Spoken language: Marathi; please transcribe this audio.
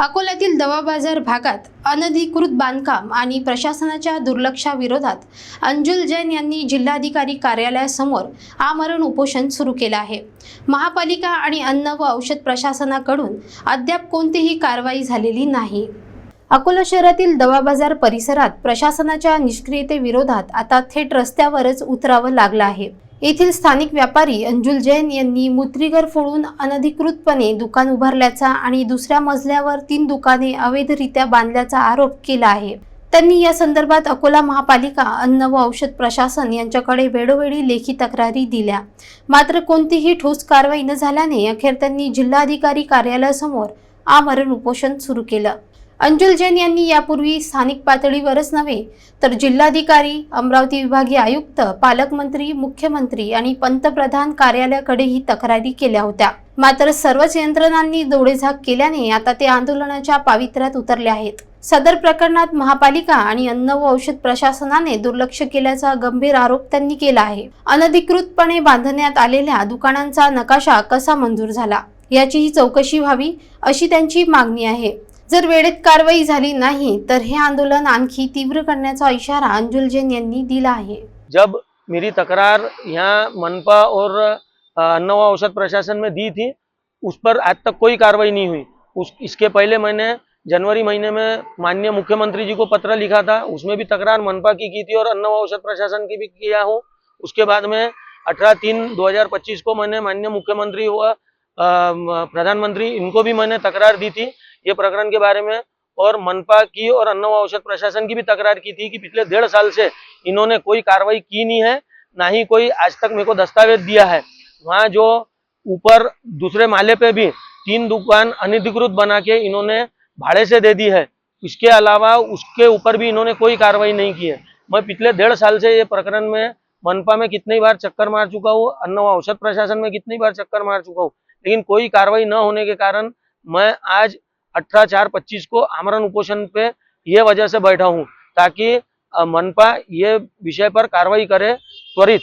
अकोल्यातील दवा बाजार भागात अनधिकृत बांधकाम आणि प्रशासनाच्या दुर्लक्षाविरोधात अंजुल जैन यांनी जिल्हाधिकारी कार्यालयासमोर आमरण उपोषण सुरू केलं आहे. महापालिका आणि अन्न व औषध प्रशासनाकडून अद्याप कोणतीही कारवाई झालेली नाही. अकोला शहरातील दवा बाजार परिसरात प्रशासनाच्या निष्क्रियतेविरोधात आता थेट रस्त्यावरच उतरावं लागलं आहे. येथील स्थानिक व्यापारी अंजुल जैन यांनी मुत्रीगर फोडून अनधिकृतपणे दुकान उभारल्याचा आणि दुसऱ्या मजल्यावर तीन दुकाने अवैधरित्या बांधल्याचा आरोप केला आहे. त्यांनी या संदर्भात अकोला महापालिका अन्न व औषध प्रशासन यांच्याकडे वेळोवेळी लेखी तक्रारी दिल्या. मात्र कोणतीही ठोस कारवाई न झाल्याने अखेर त्यांनी जिल्हाधिकारी कार्यालयासमोर आमरण उपोषण सुरू केलं. अंजुल जैन यांनी यापूर्वी स्थानिक पातळीवरच नव्हे तर जिल्हाधिकारी अमरावती विभागीय आयुक्त पालकमंत्री मुख्यमंत्री आणि पंतप्रधान कार्यालयाकडेही तक्रारी केल्या होत्या. मात्र सर्वच यंत्रणांनी डोळेझाक केल्याने आता ते आंदोलनाच्या पावित्र्यात उतरले आहेत. सदर प्रकरणात महापालिका आणि अन्न व औषध प्रशासनाने दुर्लक्ष केल्याचा गंभीर आरोप त्यांनी केला आहे. अनधिकृतपणे बांधण्यात आलेल्या दुकानांचा नकाशा कसा मंजूर झाला याचीही चौकशी व्हावी अशी त्यांची मागणी आहे. जर वेळेत कारवाई झाली नाही तर हे आंदोलन आणखी तीव्र करण्याचा इशारा अंजुल जैन यांनी दिला आहे. जब मेरी तकरार यहाँ मनपा और अन्न व औषध प्रशासन में दी थी उस पर आज तक कोई कार्रवाई नहीं हुई। उस इसके पहले मैंने जनवरी महीने में माननीय मुख्यमंत्री जी को पत्र लिखा था उसमें भी तकरार मनपा की की थी और अन्न व औषध प्रशासन की भी किया हूँ। उसके बाद में अठारह तीन 2025 को मैंने माननीय मुख्यमंत्री व प्रधानमंत्री इनको भी मैंने तकरार दी थी। ये प्रकरण के बारे में और मनपा की और अन्न व औषध प्रशासन की भी तकरार की थी कि पिछले डेढ़ साल से इन्होंने कोई कार्रवाई की नहीं है, ना ही कोई आज तक मेरे को दस्तावेज़ दिया है। वहाँ जो ऊपर दूसरे माले पे भी तीन दुकान अनधिकृत बना के इन्होंने भाड़े से दे दी है, इसके अलावा उसके ऊपर भी इन्होंने कोई कार्रवाई नहीं की है। मैं पिछले डेढ़ साल से ये प्रकरण में मनपा में कितनी बार चक्कर मार चुका हूँ अन्न व औषध प्रशासन में कितनी बार चक्कर मार चुका हूँ, लेकिन कोई कार्रवाई न होने के कारण मैं आज अठारह चार पच्चीस को आमरण उपोषण पे ये वजह से बैठा हूँ ताकि मनपा ये विषय पर कार्रवाई करे त्वरित।